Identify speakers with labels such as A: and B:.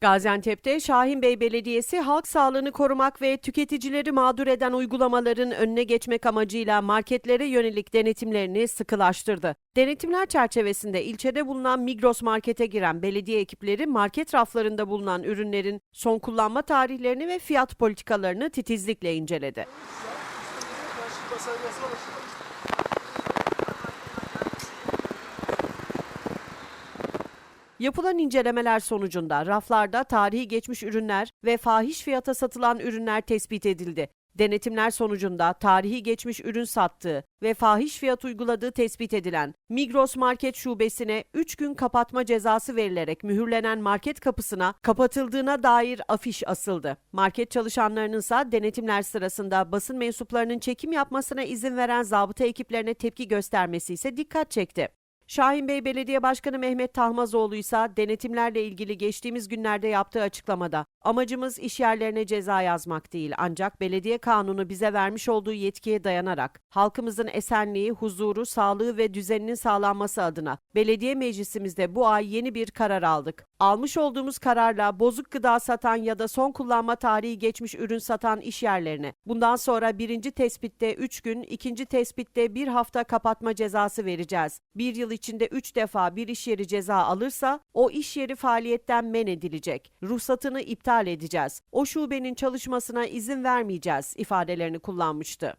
A: Gaziantep'te Şahinbey Belediyesi halk sağlığını korumak ve tüketicileri mağdur eden uygulamaların önüne geçmek amacıyla marketlere yönelik denetimlerini sıkılaştırdı. Denetimler çerçevesinde ilçede bulunan Migros markete giren belediye ekipleri market raflarında bulunan ürünlerin son kullanma tarihlerini ve fiyat politikalarını titizlikle inceledi. Yapılan incelemeler sonucunda raflarda tarihi geçmiş ürünler ve fahiş fiyata satılan ürünler tespit edildi. Denetimler sonucunda tarihi geçmiş ürün sattığı ve fahiş fiyat uyguladığı tespit edilen Migros Market Şubesi'ne 3 gün kapatma cezası verilerek mühürlenen market kapısına kapatıldığına dair afiş asıldı. Market çalışanlarının ise denetimler sırasında basın mensuplarının çekim yapmasına izin veren zabıta ekiplerine tepki göstermesi ise dikkat çekti. Şahinbey Belediye Başkanı Mehmet Tahmazoğlu ise denetimlerle ilgili geçtiğimiz günlerde yaptığı açıklamada amacımız iş yerlerine ceza yazmak değil ancak belediye kanunu bize vermiş olduğu yetkiye dayanarak halkımızın esenliği, huzuru, sağlığı ve düzeninin sağlanması adına belediye meclisimizde bu ay yeni bir karar aldık. Almış olduğumuz kararla bozuk gıda satan ya da son kullanma tarihi geçmiş ürün satan iş yerlerine bundan sonra birinci tespitte 3 gün, ikinci tespitte bir hafta kapatma cezası vereceğiz. Bir yıl içinde 3 defa bir iş yeri ceza alırsa o iş yeri faaliyetten men edilecek. Ruhsatını iptal edeceğiz. O şubenin çalışmasına izin vermeyeceğiz ifadelerini kullanmıştı.